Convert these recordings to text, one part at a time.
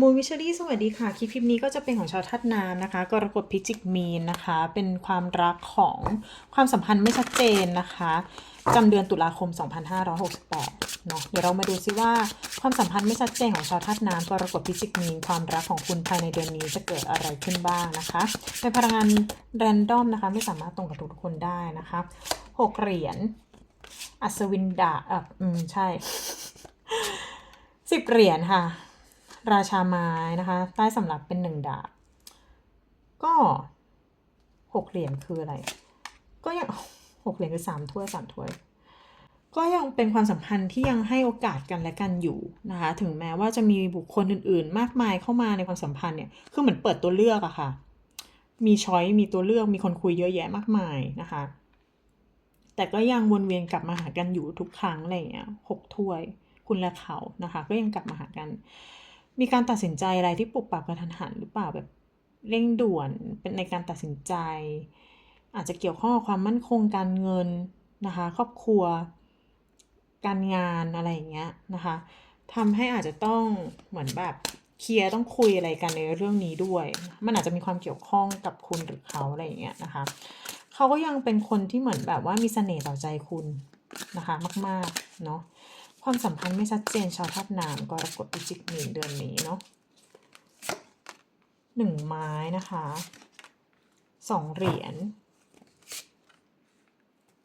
มูลวิช u รี่สวัสดีค่ะ คลิปคลิปนี้ก็จะเป็นของชาวธาตุน้ำนะคะ กรกฎพิจิกมีนนะคะ เป็นความรักของความสัมพันธ์ไม่ชัดเจนนะคะจำเดือนตุลาคม 2568 เนาะเดี๋ยวเรามาดูซิว่าความสัมพันธ์ไม่ชัดเจนของชาวธาตุน้ำกรกฎพิจิกมีนความรักของคุณภายในเดือนนี้จะเกิดอะไรขึ้นบ้างนะคะเป็นพลังงานแรนดอมนะคะ ไม่สามารถตรงกับทุกคนได้นะคะหกเหรียญอัศวินดาบอะอืมใช่สิบเหรียญค่ะ ราชาไม้นะคะ ใต้สำรับเป็นหนึ่งดาบ ก็หกเหรียญคืออะไร ก็ยังหกเหรียญคือสามถ้วยสามถ้วย ก็ยังเป็นความสัมพันธ์ที่ยังให้โอกาสกันและกันอยู่นะคะ ถึงแม้ว่าจะมีบุคคลอื่น ๆ มากมายเข้ามาในความสัมพันธ์เนี่ย คือเหมือนเปิดตัวเลือกอะค่ะ มีช้อยมีตัวเลือก มีคนคุยเยอะแยะมากมายนะคะ แต่ก็ยังวนเวียนกลับมาหากันอยู่ทุกครั้งอะไรอย่างเงี้ยหกถ้วย คุณและเขานะคะ ก็ยังกลับมาหากัน มีการตัดสินใจอะไรที่ปรับปับกระทันหันหรือเปล่าแบบเร่งด่วนเป็นในการตัดสินใจ อาจจะเกี่ยวข้องกับความมั่นคงการเงินนะคะ ครอบครัว การงานอะไรอย่างเงี้ยนะคะทำให้อาจจะต้องเหมือนแบบเคลียร์ต้องคุยอะไรกันในเรื่องนี้ด้วย มันอาจจะมีความเกี่ยวข้องกับคุณหรือเขาอะไรอย่างเงี้ยนะคะเขาก็ยังเป็นคนที่เหมือนแบบว่ามีเสน่ห์ต่อใจคุณนะคะ มากๆเนาะ ความสัมพันธ์ไม่ชัดเจนชาวธาตุน้ำกรกฎพิจิกมีนเดือนนี้เนาะหนึ่งไม้นะคะสองเหรียญ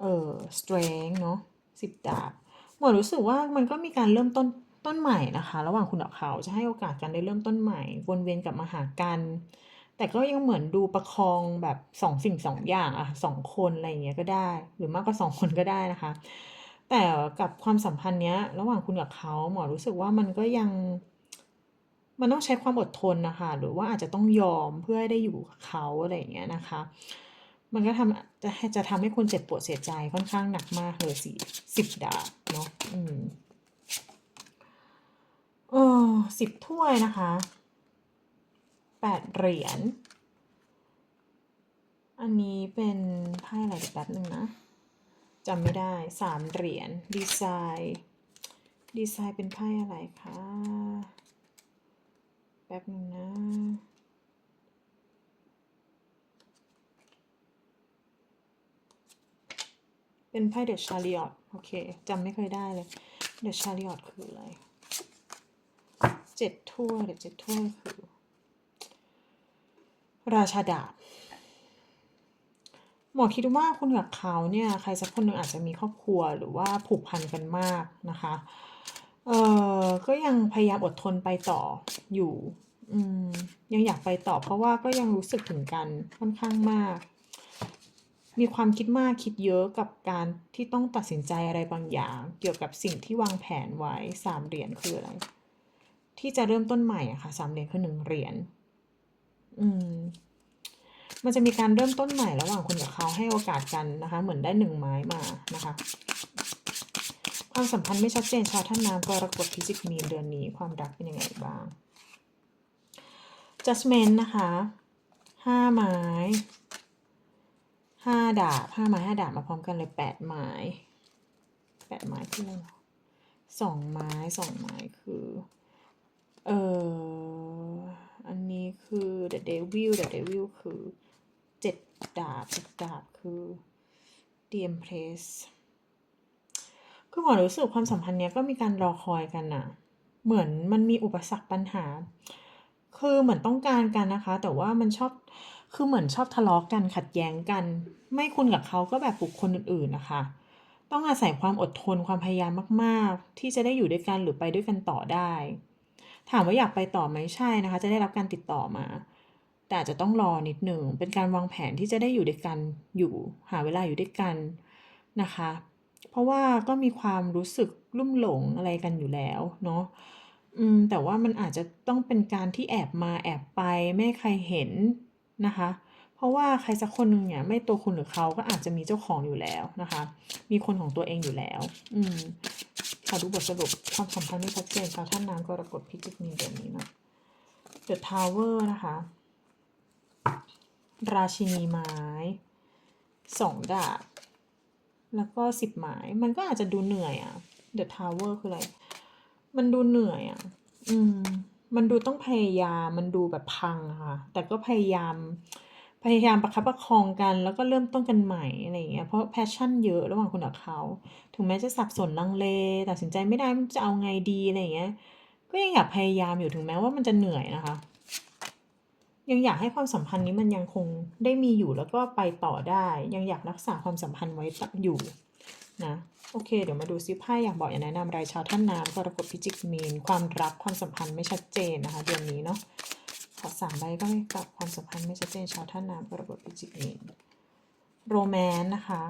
เออ strength เนาะสิบดาบหมอรู้สึกว่ามันก็มีการเริ่มต้นต้นใหม่นะคะ ระหว่างคุณกับเขาจะให้โอกาสกันได้เริ่มต้นใหม่ วนเวียนกลับมาหากัน แต่ก็ยังเหมือนดูประคองแบบสองสิ่งสองอย่างอะสองคนอะไรอย่างเงี้ยก็ได้ หรือมากกว่าสองคนก็ได้นะคะ แต่กับความสัมพันธ์เนี้ย ระหว่างคุณกับเขาหมอรู้สึกว่ามันก็ยัง มันต้องใช้ความอดทนนะคะ หรือว่าอาจจะต้องยอมเพื่อให้ได้อยู่กับเขาอะไรอย่างเงี้ยนะคะ มันก็ทำจะจะทำให้คุณเจ็บปวดเสียใจค่อนข้างหนักมากเลยสิสิบดาบเนาะอืมเออสิบถ้วยนะคะแปดเหรียญอันนี้เป็นไพ่อะไรเดี๋ยวแป๊บนึงนะ จำไม่ได้สามเหรียญดีไซน์ดีไซน์เป็นไพ่อะไรคะแป๊บนึงนะ เป็นไพ่เดอะชาริออตโอเคจำไม่เคยได้เลยเดอะชาริออตคืออะไรเจ็ดถ้วยเดอะเจ็ดถ้วยคือ ราชาดาบ หมอคิดว่าคุณกับเขาเนี่ยใครสักคนหนึ่งอาจจะมีครอบครัวหรือว่าผูกพันกันมากนะคะเออก็ยังพยายามอดทนไปต่ออยู่อืมยังอยากไปต่อเพราะว่าก็ยังรู้สึกถึงกันค่อนข้างมาก มีความคิดมากคิดเยอะกับการที่ต้องตัดสินใจอะไรบางอย่าง เกี่ยวกับสิ่งที่วางแผนไว้สามเหรียญคืออะไร ที่จะเริ่มต้นใหม่อะค่ะสามเหรียญคือหนึ่งเหรียญอืม มันจะมีการเริ่มต้นใหม่ระหว่างคุณกับเขาให้โอกาสกันนะคะ เหมือนได้หนึ่งไม้มานะคะ ความสัมพันธ์ไม่ชัดเจนชาวท่านน้ำกรกฎพิจิกมีนเดือนนี้ความรักเป็นยังไงบ้าง judgment นะคะห้าไม้ห้าดาบห้าไม้ห้าดาบมาพร้อมกันเลยแปดไม้แปดไม้คืออะไรหรอสองไม้สองไม้คือ เอออันนี้คือ the devil the devil คือ ดาบเจ็ดาบคือ the empress คือหมอรู้สึกความสัมพันธ์เนี้ยก็มีการรอคอยกันนะเหมือนมันมีอุปสรรคปัญหา คือเหมือนต้องการกันนะคะ แต่ว่ามันชอบคือเหมือนชอบทะเลาะกันขัดแย้งกัน ไม่คุณกับเขาก็แบบบุคคลอื่นๆนะคะ ต้องอาศัยความอดทนความพยายามมาก ๆ ที่จะได้อยู่ด้วยกันหรือไปด้วยกันต่อได้ ถามว่าอยากไปต่อไหมใช่นะคะ จะได้รับการติดต่อมา แต่อาจจะต้องรอนิดหนึ่ง เป็นการวางแผนที่จะได้อยู่ด้วยกันอยู่หาเวลาอยู่ด้วยกันนะคะ เพราะว่าก็มีความรู้สึกลุ่มหลงอะไรกันอยู่แล้วเนาะอืมแต่ว่ามันอาจจะต้องเป็นการที่แอบมาแอบไปไม่ให้ใครเห็นนะคะ เพราะว่าใครสักคนหนึ่งเนี่ยไม่ตัวคุณหรือเขาก็อาจจะมีเจ้าของอยู่แล้วนะคะ มีคนของตัวเองอยู่แล้ว อืมขอดูบทสรุปความสัมพันธ์ไม่ชัดเจนชาวท่านน้ำกรกฎพิจิกมีเดือนนี้นะ The Tower นะคะ ราชินีไม้สองดาบ แล้วก็สิบไม้มันก็อาจจะดูเหนื่อยอะ The Tower คืออะไร มันดูเหนื่อยอะ่ะ อืม มันดูต้องพยายาม มันดูแบบพังค่ะ แต่ก็พยายาม พยายามประคับประคองกัน แล้วก็เริ่มต้นกันใหม่อะไรอย่างเงี้ย เพราะ passion เยอะระหว่างคุณกับเขา ถึงแม้จะสับสนลังเลตัดสินใจไม่ได้จะเอาไงดีอะไรอย่างเงี้ย ก็ยังอยากพยายามอยู่ถึงแม้ว่ามันจะเหนื่อยนะคะ ยังอยากให้ความสัมพันธ์นี้มันยังคงได้มีอยู่แล้วก็ไปต่อได้ ยังอยากรักษาความสัมพันธ์ไว้ตอยู่นะโอเค เดี๋ยวมาดูซิไพ่อยากบอกอยากแนะนำอะไรชาวท่านน้ำกรกฎพิจิกมีน ความรักความสัมพันธ์ไม่ชัดเจนนะคะ เดือนนี้เนาะขอ3ใบก็ให้กับความสัมพันธ์ไม่ชัดเจนชาวท่านน้ำกรกฎพิจิกมีนโรแมนต์นะคะ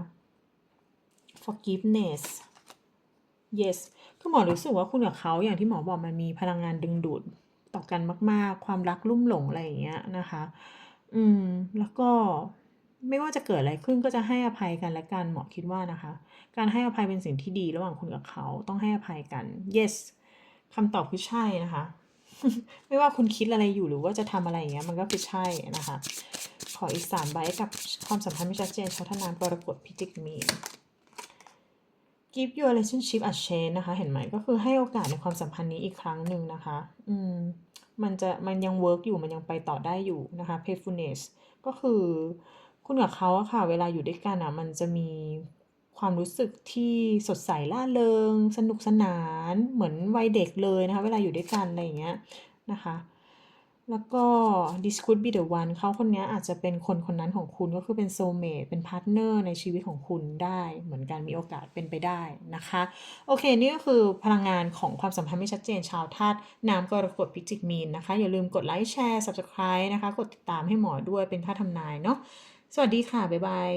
forgiveness yes คือหมอรู้สึกว่าคุณกับเขาอย่างที่หมอบอกมันมีพลังงานดึงดูด ต่อกันมาก ๆ ความรักลุ่มหลงอะไรอย่างเงี้ยนะคะ อืม แล้วก็ไม่ว่าจะเกิดอะไรขึ้นก็จะให้อภัยกันและกันหมอคิดว่านะคะ การให้อภัยเป็นสิ่งที่ดีระหว่างคุณกับเขาต้องให้อภัยกัน yes คำตอบคือใช่นะคะ ไม่ว่าคุณคิดอะไรอยู่หรือว่าจะทำอะไรอย่างเงี้ยมันก็คือใช่นะคะ ขออีก3ใบให้กับความสัมพันธ์ไม่ชัดเจนชาวท่านน้ำกรกฎพิจิกมีน give your relationship a chance นะคะ เห็นไหมก็คือให้โอกาสในความสัมพันธ์นี้อีกครั้งหนึ่งนะคะ อืม มันจะมันยังเวิร์กอยู่มันยังไปต่อได้อยู่นะคะ playfulness ก็คือคุณกับเขาอะค่ะ เวลาอยู่ด้วยกันอะมันจะมีความรู้สึกที่สดใสล่าเริง สนุกสนาน เหมือนวัยเด็กเลยนะคะ เวลาอยู่ด้วยกันอะไรอย่างเงี้ยนะคะ แล้วก็ this could be the one เขาคนนี้อาจจะเป็นคนคนนั้นของคุณก็คือเป็น soulmate เป็น partner ในชีวิตของคุณได้เหมือนกันมีโอกาสเป็นไปได้นะคะ โอเค นี่ก็คือพลังงานของความสัมพันธ์ไม่ชัดเจนชาวธาตุน้ำกรกฎพิจิกมีนนะคะ อย่าลืมกดไลค์แชร์ subscribe นะคะ กดติดตามให้หมอด้วยเป็นค่าทำนายเนาะสวัสดีค่ะ บ๊ายบาย